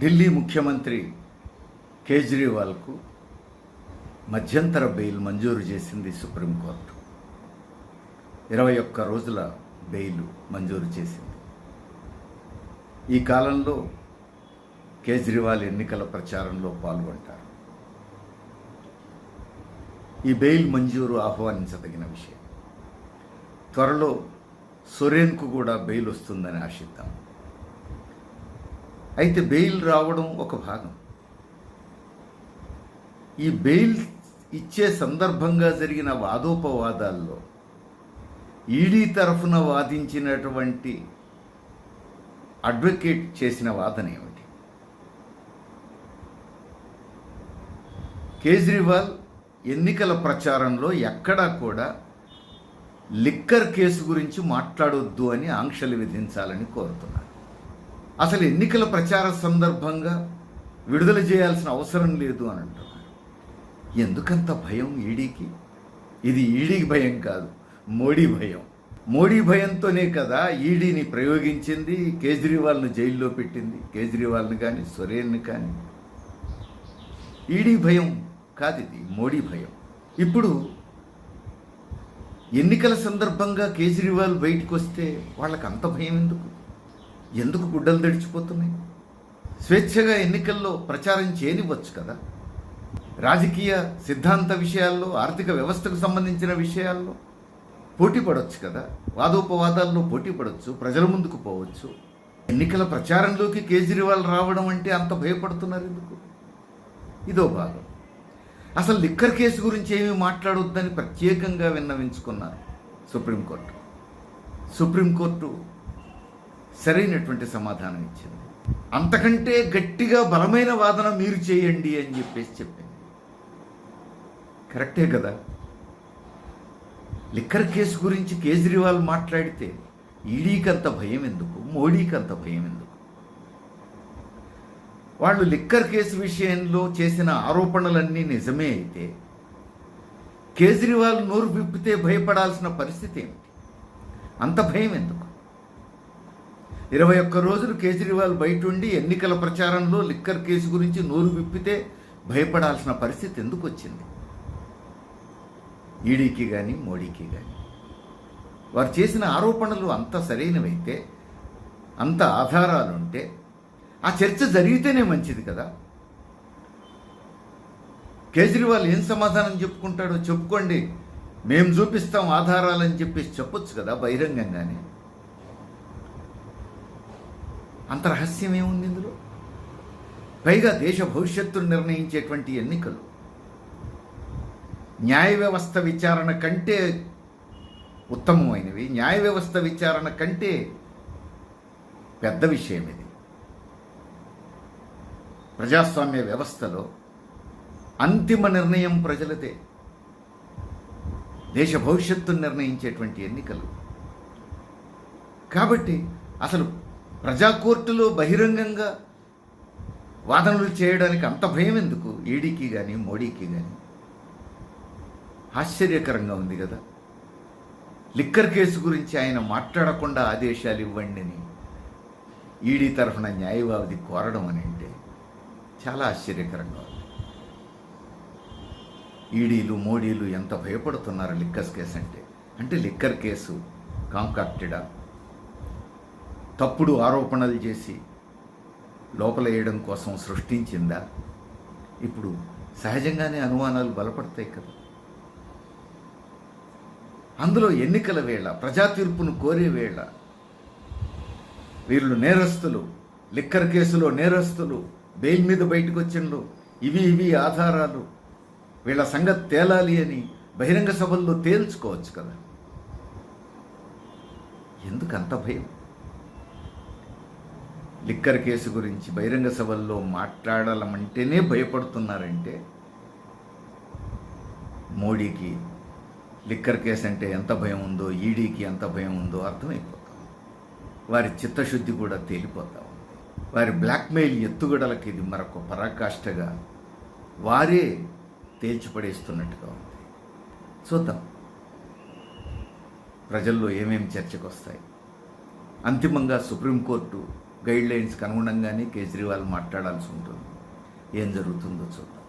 ఢిల్లీ ముఖ్యమంత్రి కేజ్రీవాల్కు మధ్యంతర బెయిల్ మంజూరు చేసింది సుప్రీంకోర్టు. ఇరవై ఒక్క రోజుల బెయిల్ మంజూరు చేసింది. ఈ కాలంలో కేజ్రీవాల్ ఎన్నికల ప్రచారంలో పాల్గొంటారు. ఈ బెయిల్ మంజూరు ఆహ్వానించదగిన విషయం. త్వరలో సొరేన్కు కూడా బెయిల్ వస్తుందని ఆశిద్దాం. అయితే బెయిల్ రావడం ఒక భాగం. ఈ బెయిల్ ఇచ్చే సందర్భంగా జరిగిన వాదోపవాదాల్లో ఈడీ తరఫున వాదించినటువంటి అడ్వకేట్ చేసిన వాదన ఏమిటి? కేజ్రీవాల్ ఎన్నికల ప్రచారంలో ఎక్కడా కూడా లిక్కర్ కేసు గురించి మాట్లాడొద్దు అని ఆంక్షలు విధించాలని కోరుతున్నారు. అసలు ఎన్నికల ప్రచార సందర్భంగా విడుదల చేయాల్సిన అవసరం లేదు అని అంటున్నారు ఎందుకంత భయం ఈడీకి? ఇది ఈడీకి భయం కాదు మోడీ భయం. మోడీ భయంతోనే కదా ఈడీని ప్రయోగించింది కేజ్రీవాల్ను జైల్లో పెట్టింది. కేజ్రీవాల్ని కానీ సొరేన్ని కానీ. ఈడీ భయం కాదు ఇది మోడీ భయం. ఇప్పుడు ఎన్నికల సందర్భంగా కేజ్రీవాల్ బయటకు వస్తే వాళ్ళకి అంత భయం ఎందుకు? ఎందుకు గుడ్డలు తెడిచిపోతున్నాయి? స్వేచ్ఛగా ఎన్నికల్లో ప్రచారం చేయనివ్వచ్చు కదా. రాజకీయ సిద్ధాంత విషయాల్లో ఆర్థిక వ్యవస్థకు సంబంధించిన విషయాల్లో పోటీ పడవచ్చు కదా. వాదోపవాదాల్లో పోటీ పడవచ్చు ప్రజల ముందుకు పోవచ్చు. ఎన్నికల ప్రచారంలోకి కేజ్రీవాల్ రావడం అంటే అంత భయపడుతున్నారు ఎందుకు? ఇదో భాగం. అసలు లిక్కర్ కేసు గురించి ఏమీ మాట్లాడొద్దని ప్రత్యేకంగా విన్నవించుకున్నారు సుప్రీంకోర్టు. సుప్రీంకోర్టు సరైనటువంటి సమాధానం ఇచ్చింది. అంతకంటే గట్టిగా బలమైన వాదన మీరు చేయండి అని చెప్పేసి చెప్పింది. కరెక్టే కదా? లిక్కర్ కేసు గురించి కేజ్రీవాల్ మాట్లాడితే ఈడీకి అంత భయం ఎందుకు? మోడీకి అంత భయం ఎందుకు? వాళ్ళు లిక్కర్ కేసు విషయంలో చేసిన ఆరోపణలన్నీ నిజమే అయితే కేజ్రీవాల్ నోరు విప్పితే భయపడాల్సిన పరిస్థితి ఏమిటి? అంత భయం ఎందుకు? ఇరవై ఒక్క రోజులు కేజ్రీవాల్ బయట ఉండి ఎన్నికల ప్రచారంలో లిక్కర్ కేసు గురించి నోరు విప్పితే భయపడాల్సిన పరిస్థితి ఎందుకు వచ్చింది ఈడీకి కానీ మోడీకి కానీ వారు చేసిన ఆరోపణలు అంత సరైనవైతే అంత ఆధారాలుంటే ఆ చర్చ జరిగితేనే మంచిది కదా. కేజ్రీవాల్ ఏం సమాధానం చెప్పుకుంటాడో చెప్పుకోండి. మేము చూపిస్తాం ఆధారాలని చెప్పేసి చెప్పొచ్చు కదా బహిరంగంగానే. అంత రహస్యం ఏముంది ఇందులో? పైగా దేశ భవిష్యత్తును నిర్ణయించేటువంటి ఎన్నికలు. న్యాయ వ్యవస్థ విచారణ కంటే ఉత్తమమైనవి. న్యాయ వ్యవస్థ విచారణ కంటే పెద్ద విషయం ఇది. ప్రజాస్వామ్య వ్యవస్థలో అంతిమ నిర్ణయం ప్రజలదే. దేశ భవిష్యత్తును నిర్ణయించేటువంటి ఎన్నికలు. కాబట్టి అసలు ప్రజా కోర్టులో బహిరంగంగా వాదనలు చేయడానికి అంత భయం ఎందుకు? ఈడీకి కానీ మోడీకి కానీ ఆశ్చర్యకరంగా ఉంది కదా. లిక్కర్ కేసు గురించి ఆయన మాట్లాడకుండా ఆదేశాలు ఇవ్వండి అని ఈడీ తరఫున న్యాయవాది కోరడం అని అంటే చాలా ఆశ్చర్యకరంగా ఉంది. ఈడీలు మోడీలు ఎంత భయపడుతున్నారు లిక్కర్ కేసు అంటే? అంటే లిక్కర్ కేసు కాంకాక్టెడా? తప్పుడు ఆరోపణలు చేసి లోపల వేయడం కోసం సృష్టించిందా? ఇప్పుడు సహజంగానే అనుమానాలు బలపడతాయి కదా. అందులో ఎన్నికల వేళ ప్రజా తీర్పును కోరే వేళ వీళ్ళు నేరస్తులు లిక్కర్ కేసులో నేరస్తులు బెయిల్ మీద బయటకు వచ్చిండ్రు ఇవి ఇవి ఆధారాలు వీళ్ళ సంగతి తేలాలి అని బహిరంగ సభల్లో తేల్చుకోవచ్చు కదా. ఎందుకంత భయం? లిక్కర్ కేసు గురించి బహిరంగ సభల్లో మాట్లాడాలమంటేనే భయపడుతున్నారంటే మోడీకి లిక్కర్ కేసు అంటే ఎంత భయం ఉందో ఈడీకి ఎంత భయం ఉందో అర్థమైపోతాం. వారి చిత్తశుద్ధి కూడా తేలిపోతా. ఉంది వారి బ్లాక్మెయిల్ ఎత్తుగడలకి ఇది మరొక పరాకాష్ఠగా వారే తేల్చిపడేస్తున్నట్టుగా ఉంది. చూద్దాం. ప్రజల్లో ఏమేమి చర్చకు వస్తాయి అంతిమంగా సుప్రీంకోర్టు గైడ్లైన్స్ కనుగొనంగానే అనుగుణంగానే కేజ్రీవాల్ మాట్లాడాల్సి ఉంటుంది. ఏం జరుగుతుందో చూద్దాం.